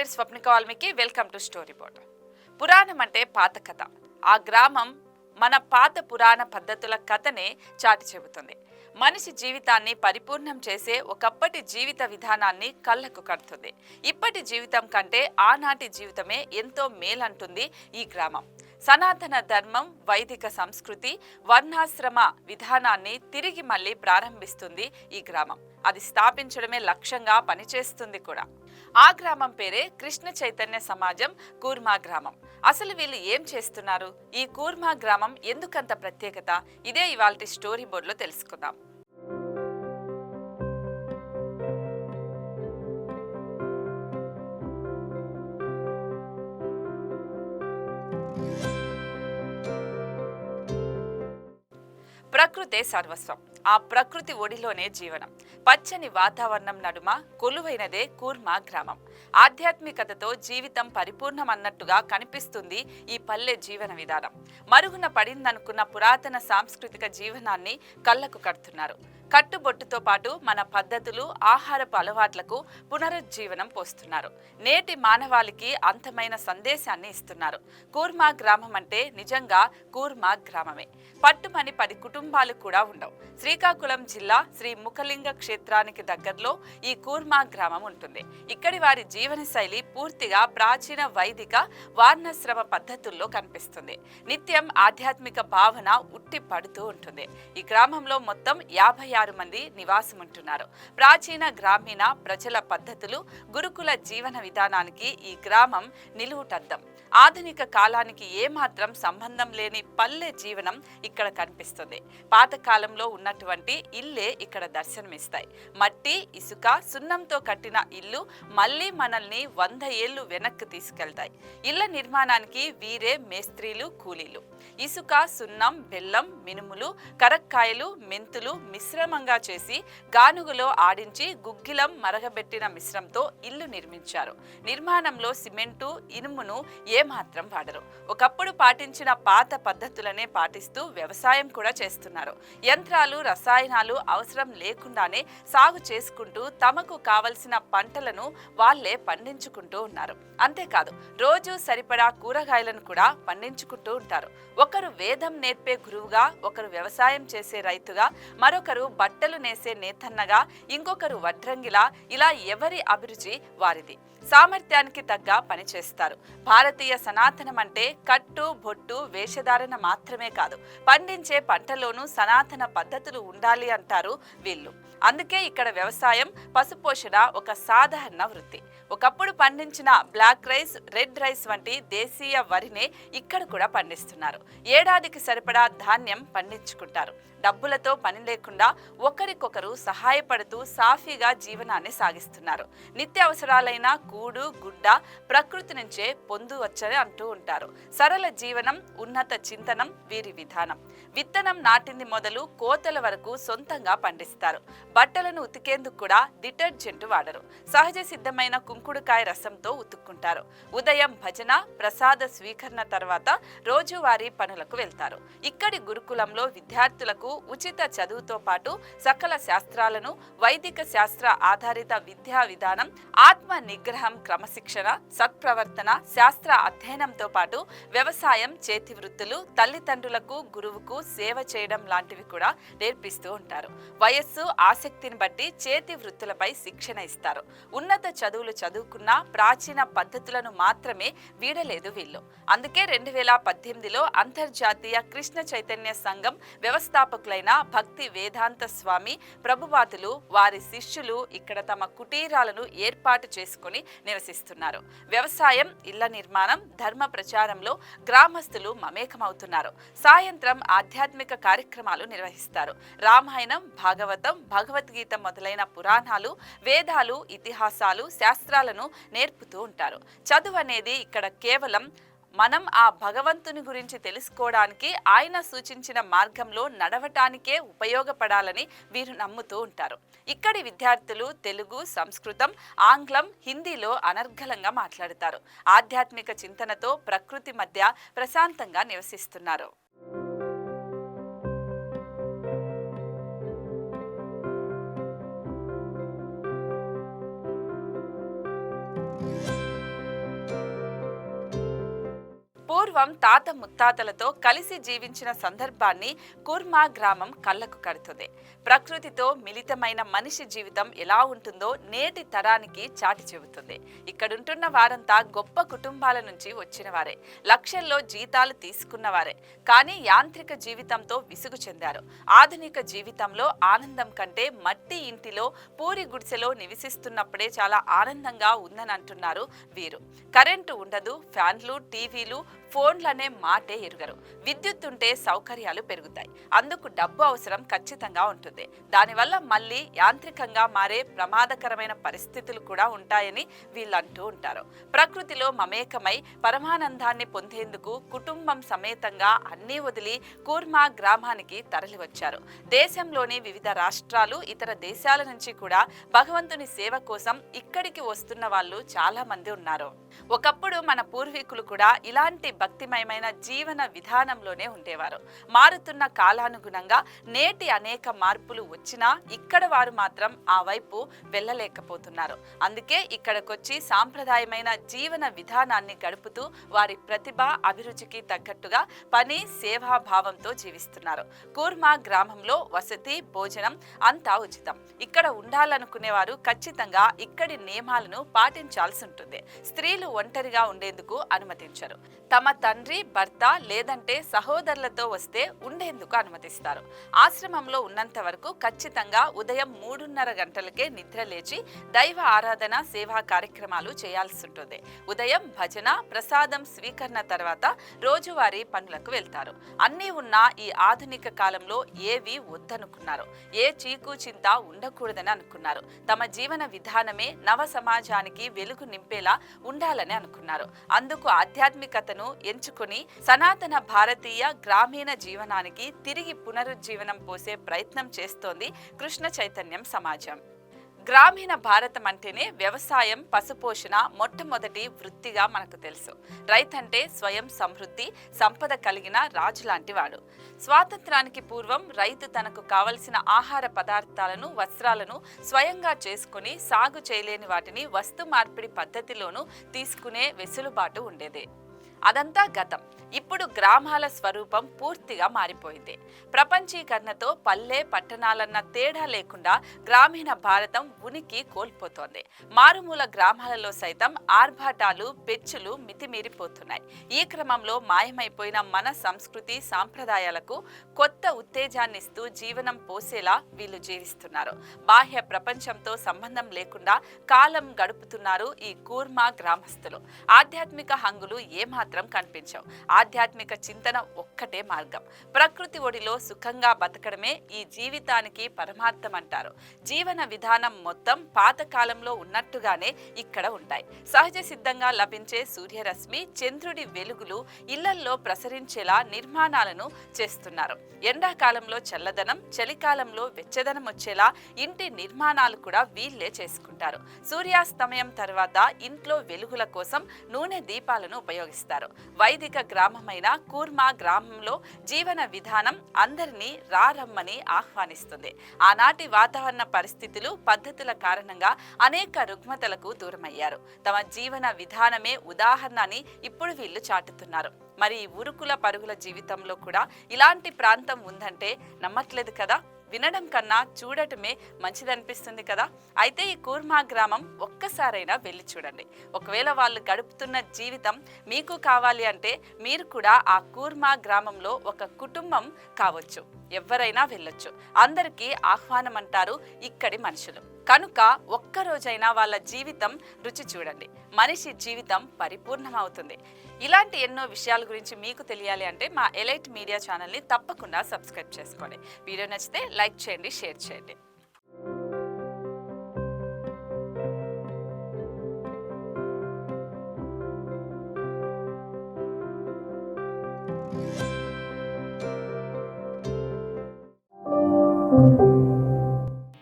పేరు Swapnika Valmiki. Welcome to story board పురాణం అంటే పాత కథ. ఆ గ్రామం మన పాత పురాణ పద్ధతుల కథనే చాటి చెబుతుంది. మనిషి జీవితాన్ని పరిపూర్ణం చేసే ఒకప్పటి జీవిత విధానాన్ని కళ్ళకు కడుతుంది. ఇప్పటి జీవితం కంటే ఆనాటి జీవితమే ఎంతో మేలంటుంది ఈ గ్రామం. సనాతన ధర్మం వైదిక సంస్కృతి వర్ణాశ్రమ విధానాన్ని తిరిగి మళ్ళీ ప్రారంభిస్తుంది ఈ గ్రామం. అది స్థాపించడమే లక్ష్యంగా పనిచేస్తుంది కూడా. ఆ గ్రామం పేరే కృష్ణ చైతన్య సమాజం కూర్మా గ్రామం. అసలు వీళ్ళు ఏం చేస్తున్నారు? ఈ కూర్మా గ్రామం ఎందుకంత ప్రత్యేకత? ఇదే ఇవాళ స్టోరీ బోర్డులో తెలుసుకుందాం. ప్రకృతే సర్వస్వం. ఆ ప్రకృతి ఒడిలోనే జీవనం. పచ్చని వాతావరణం నడుమ కొలువైనదే కూర్మా గ్రామం. ఆధ్యాత్మికతతో జీవితం పరిపూర్ణమన్నట్టుగా కనిపిస్తుంది ఈ పల్లె జీవన విధానం. మరుగున పడిందనుకున్న పురాతన సాంస్కృతిక జీవనాన్ని కళ్ళకు కడుతున్నారు. కట్టుబొట్టుతో పాటు మన పద్ధతులు ఆహారపు అలవాట్లకు పునరుజ్జీవనం పోస్తున్నారు. నేటి మానవాళికి అంతమైన సందేశాన్ని ఇస్తున్నారు. కూర్మా గ్రామం అంటే నిజంగా కూర్మా గ్రామమే. పట్టుమని పది కుటుంబాలు కూడా ఉండవు. శ్రీకాకుళం జిల్లా శ్రీ ముఖలింగ క్షేత్రానికి దగ్గరలో ఈ కూర్మా గ్రామం ఉంటుంది. ఇక్కడి వారి జీవనశైలి పూర్తిగా ప్రాచీన వైదిక వార్ణశ్రమ పద్ధతుల్లో కనిపిస్తుంది. నిత్యం ఆధ్యాత్మిక భావన ఉట్టి పడుతూ ఉంటుంది. ఈ గ్రామంలో మొత్తం యాభై ఆరు మంది నివాసం ఉంటున్నారు ప్రాచీన గ్రామీణ ప్రజల పద్ధతులు గురుకుల జీవన విధానానికి ఈ గ్రామం నిలువుటద్దం. ఆధునిక కాలానికి ఏమాత్రం సంబంధం లేని పల్లె జీవనం ఇక్కడ కనిపిస్తుంది. పాతకాలంలో ఉన్నటువంటి ఇల్లే ఇక్కడ దర్శనమిస్తాయి. మట్టి ఇసుక సున్నంతో కట్టిన ఇల్లు మళ్ళీ మనల్ని వంద ఏళ్ళు వెనక్కి తీసుకెళ్తాయి. ఇళ్ళ నిర్మాణానికి వీరే మేస్త్రీలు కూలీలు. ఇసుక సున్నం బెల్లం మినుములు కరక్కాయలు మెంతులు మిశ్రమ మిశ్రమంగా చేసి గానుగులో ఆడించి గుగ్గిలం మరగబెట్టిన మిశ్రంతో ఇల్లు నిర్మించారు. నిర్మాణంలో సిమెంటు ఇనుమును ఏమాత్రం వాడరు. ఒకప్పుడు పాటించిన పాత పద్ధతులనే పాటిస్తూ వ్యవసాయం కూడా చేస్తున్నారు. యంత్రాలు రసాయనాలు అవసరం లేకుండానే సాగు చేసుకుంటూ తమకు కావలసిన పంటలను వాళ్ళే పండించుకుంటూ ఉన్నారు. అంతేకాదు రోజు సరిపడా కూరగాయలను కూడా పండించుకుంటూ ఉంటారు. ఒకరు వేదం నేర్పే గురువుగా ఒకరు వ్యవసాయం చేసే రైతుగా మరొకరు బట్టలు నేసే నేతన్నగా ఇంకొకరు వడ్రంగిలా ఇలా ఎవరి అభిరుచి వారిది. సామర్థ్యానికి తగ్గ పనిచేస్తారు భారతీయ సనాతనం అంటే కట్టు బొట్టు వేషధారణ మాత్రమే కాదు. పండించే పంటలోనూ సనాతన పద్ధతులు ఉండాలి అంటారు వీళ్ళు. అందుకే ఇక్కడ వ్యవసాయం పశుపోషణ ఒక సాధారణ వృత్తి. ఒకప్పుడు పండించిన బ్లాక్ రైస్ రెడ్ రైస్ వంటి దేశీయ వరినే ఇక్కడ కూడా పండిస్తున్నారు. ఏడాదికి సరిపడా ధాన్యం పండించుకుంటారు. డబ్బులతో పని లేకుండా ఒకరికొకరు సహాయపడుతూ సాఫీగా జీవనాన్ని సాగిస్తున్నారు. నిత్య అవసరాలైన కూడు గుడ్డ ప్రకృతి నుంచే పొందువచ్చని అంటూ ఉంటారు. సరళ జీవనం ఉన్నత చింతనం వీరి విధానం. విత్తనం నాటింది మొదలు కోతల వరకు సొంతంగా పండిస్తారు. బట్టలను ఉతికేందుకు కూడా డిటర్జెంట్ వాడరు. సహజ సిద్ధమైన కుంకుడుకాయ రసంతో ఉతుక్కుంటారు. ఉదయం భజన ప్రసాద స్వీకరణ తర్వాత రోజువారీ పనులకు వెళ్తారు. ఇక్కడి గురుకులంలో విద్యార్థులకు ఉచిత చదువుతో పాటు సకల శాస్త్రాలను వైదిక శాస్త్ర ఆధారిత విద్యా విధానం ఆత్మ నిగ్రహం క్రమశిక్షణ సత్ప్రవర్తన శాస్త్ర అధ్యయనంతో పాటు వ్యవసాయం చేతి వృత్తులు తల్లిదండ్రులకు గురువుకు సేవ చేయడం లాంటివి కూడా నేర్పిస్తూ ఉంటారు. వయస్సు ఆసక్తిని బట్టి చేతి వృత్తులపై శిక్షణ ఇస్తారు. ఉన్నత చదువులు చదువుకున్న ప్రాచీన పద్ధతులను మాత్రమే వీడలేదు వీళ్ళు. అందుకే రెండు వేల పద్దెనిమిదిలో అంతర్జాతీయ కృష్ణ చైతన్య సంఘం సేవకులైన భక్తి వేదాంత స్వామి ప్రభువాతులు వారి శిష్యులు ఇక్కడ తమ కుటీరాలను ఏర్పాటు చేసుకుని నివసిస్తున్నారు. వ్యవసాయం ఇళ్ళ నిర్మాణం ధర్మ ప్రచారంలో గ్రామస్తులు మమేకమవుతున్నారు. సాయంత్రం ఆధ్యాత్మిక కార్యక్రమాలు నిర్వహిస్తారు. రామాయణం భాగవతం భగవద్గీత మొదలైన పురాణాలు వేదాలు ఇతిహాసాలు శాస్త్రాలను నేర్పుతూ ఉంటారు. చదువు అనేది ఇక్కడ కేవలం మనం ఆ భగవంతుని గురించి తెలుసుకోవడానికి ఆయన సూచించిన మార్గంలో నడవటానికే ఉపయోగపడాలని వీరు నమ్ముతూ ఉంటారు. ఇక్కడి విద్యార్థులు తెలుగు సంస్కృతం ఆంగ్లం హిందీలో అనర్గళంగా మాట్లాడతారు. ఆధ్యాత్మిక చింతనతో ప్రకృతి మధ్య ప్రశాంతంగా నివసిస్తున్నారు. పూర్వం తాత ముత్తాతలతో కలిసి జీవించిన సందర్భాన్ని కుర్మా గ్రామం కళ్ళకు కడుతుంది. ప్రకృతితో మిళితమైన మనిషి జీవితం ఎలా ఉంటుందో నేటి తరానికి చాటి చెబుతుంది. ఇక్కడుంటున్న వారంతా గొప్ప కుటుంబాల నుంచి వచ్చిన వారే లక్షల్లో జీతాలు తీసుకున్నవారే. కానీ యాంత్రిక జీవితంతో విసుగు చెందారు. ఆధునిక జీవితంలో ఆనందం కంటే మట్టి ఇంటిలో పూరి గుడిసెలో నివసిస్తున్నప్పుడే చాలా ఆనందంగా ఉందని అంటున్నారు వీరు. కరెంటు ఉండదు ఫ్యాన్లు టీవీలు ఫోన్లనే మాటే ఎరుగరు. విద్యుత్ ఉంటే సౌకర్యాలు పెరుగుతాయి. అందుకు డబ్బు అవసరం ఖచ్చితంగా ఉంటుంది. దానివల్ల మళ్ళీ యాంత్రికంగా మారే ప్రమాదకరమైన పరిస్థితులు కూడా ఉంటాయని వీళ్ళు అంటూ ఉంటారు. ప్రకృతిలో మమేకమై పరమానందాన్ని పొందేందుకు కుటుంబం సమేతంగా అన్నీ వదిలి కూర్మా గ్రామానికి తరలివచ్చారు. దేశంలోని వివిధ రాష్ట్రాలు ఇతర దేశాల నుంచి కూడా భగవంతుని సేవ కోసం ఇక్కడికి వస్తున్న వాళ్ళు చాలా మంది ఉన్నారు. ఒకప్పుడు మన పూర్వీకులు కూడా ఇలాంటి భక్తిమయమైన జీవన విధానంలోనే ఉండేవారు. మారుతున్న కాలానుగుణంగా నేటి అనేక మార్పులు వచ్చినా ఇక్కడ వారు మాత్రం ఆ వైపు వెళ్ళలేకపోతున్నారు. అందుకే ఇక్కడికొచ్చి సాంప్రదాయమైన జీవన విధానాన్ని గడుపుతూ వారి ప్రతిభ అభిరుచికి తగ్గట్టుగా పని సేవాభావంతో జీవిస్తున్నారు. కూర్మా గ్రామంలో వసతి భోజనం అంతా ఉచితం. ఇక్కడ ఉండాలనుకునే వారు ఖచ్చితంగా ఇక్కడి నియమాలను పాటించాల్సి ఉంటుంది. స్త్రీలు ఒంటరిగా ఉండేందుకు అనుమతించరు. తమ తండ్రి భర్త లేదంటే సహోదరులతో వస్తే ఉండేందుకు అనుమతిస్తారు. ఆశ్రమంలో ఉన్నంత వరకు ఖచ్చితంగా ఉదయం మూడున్నర గంటలకే నిద్ర లేచి దైవ ఆరాధన సేవా కార్యక్రమాలు చేయాల్సి ఉంటుంది. ఉదయం భజన ప్రసాదం స్వీకరణ తర్వాత రోజువారీ పనులకు వెళ్తారు. అన్నీ ఉన్న ఈ ఆధునిక కాలంలో ఏవి వద్దనుకున్నారు. ఏ చీకు చింత ఉండకూడదని అనుకున్నారు. తమ జీవన విధానమే నవ సమాజానికి వెలుగు నింపేలా ఉండాలని అనుకున్నారు. అందుకు ఆధ్యాత్మికతను ఎంచుకొని సనాతన భారతీయ గ్రామీణ జీవనానికి తిరిగి పునరుజ్జీవనం పోసే ప్రయత్నం చేస్తోంది కృష్ణ చైతన్యం సమాజం. గ్రామీణ భారతం అంటేనే వ్యవసాయం పశుపోషణ మొట్టమొదటి వృత్తిగా మనకు తెలుసు. రైతంటే స్వయం సమృద్ధి సంపద కలిగిన రాజు లాంటివాడు స్వాతంత్రానికి పూర్వం రైతు తనకు కావలసిన ఆహార పదార్థాలను వస్త్రాలను స్వయంగా చేసుకుని సాగు చేయలేని వాటిని వస్తు మార్పిడి పద్ధతిలోనూ తీసుకునే వెసులుబాటు ఉండేది. అదంతా గతం. ఇప్పుడు గ్రామాల స్వరూపం పూర్తిగా మారిపోయింది. ప్రపంచీకరణతో పల్లె పట్టణాలన్న తేడా లేకుండా గ్రామీణ భారతం ఉనికి కోల్పోతోంది. మారుమూల గ్రామాలలో సైతం ఆర్భాటాలు పెచ్చులు మితిమీరిపోతున్నాయి. ఈ క్రమంలో మాయమైపోయిన మన సంస్కృతి సాంప్రదాయాలకు కొత్త ఉత్తేజాన్నిస్తూ జీవనం పోసేలా వీళ్ళు జీవిస్తున్నారు. బాహ్య ప్రపంచంతో సంబంధం లేకుండా కాలం గడుపుతున్నారు ఈ కూర్మా గ్రామస్తులు. ఆధ్యాత్మిక హంగులు ఏమాత్రం కనిపించవు. ఆధ్యాత్మిక చింతన ఒక్కటే మార్గం. ప్రకృతి ఒడిలో సుఖంగా బతకడమే ఈ జీవితానికి పరమార్థం అంటారు జీవన విధానం మొత్తం పాతకాలంలో ఉన్నట్టుగానే ఇక్కడ ఉంటాయి. సహజ సిద్ధంగా లభించే సూర్యరశ్మి చంద్రుడి వెలుగులు ఇళ్ళల్లో ప్రసరించేలా నిర్మాణాలను చేస్తున్నారు. ఎండాకాలంలో చల్లదనం చలికాలంలో వెచ్చదనం వచ్చేలా ఇంటి నిర్మాణాలు కూడా వీళ్ళే చేసుకుంటారు. సూర్యాస్తమయం తర్వాత ఇంట్లో వెలుగుల కోసం నూనె దీపాలను ఉపయోగిస్తారు. వైదిక గ్రామమైన కూర్మా గ్రామంలో జీవన విధానం అందరినీ రారమ్మని ఆహ్వానిస్తుంది. ఆనాటి వాతావరణ పరిస్థితులు పద్ధతుల కారణంగా అనేక రుగ్మతలకు దూరమయ్యారు. తమ జీవన విధానమే ఉదాహరణ అని ఇప్పుడు వీళ్ళు చాటుతున్నారు. మరి ఉరుకుల పరుగుల జీవితంలో కూడా ఇలాంటి ప్రాంతం ఉందంటే నమ్మట్లేదు కదా? వినడం కన్నా చూడటమే మంచిదనిపిస్తుంది కదా? అయితే ఈ కూర్మా గ్రామం ఒక్కసారైనా వెళ్ళి చూడండి. ఒకవేళ వాళ్ళు గడుపుతున్న జీవితం మీకు కావాలి అంటే మీరు కూడా ఆ కూర్మా గ్రామంలో ఒక కుటుంబం కావచ్చు. ఎవరైనా వెళ్ళొచ్చు. అందరికీ ఆహ్వానం అంటారు ఇక్కడి మనుషులు. కనుక ఒక్కరోజైనా వాళ్ళ జీవితం రుచి చూడండి. మనిషి జీవితం పరిపూర్ణమవుతుంది. ఇలాంటి ఎన్నో విషయాల గురించి మీకు తెలియాలి అంటే మా ఎలైట్ మీడియా ఛానల్ని తప్పకుండా సబ్స్క్రైబ్ చేసుకోండి వీడియో నచ్చితే లైక్ చేయండి షేర్ చేయండి.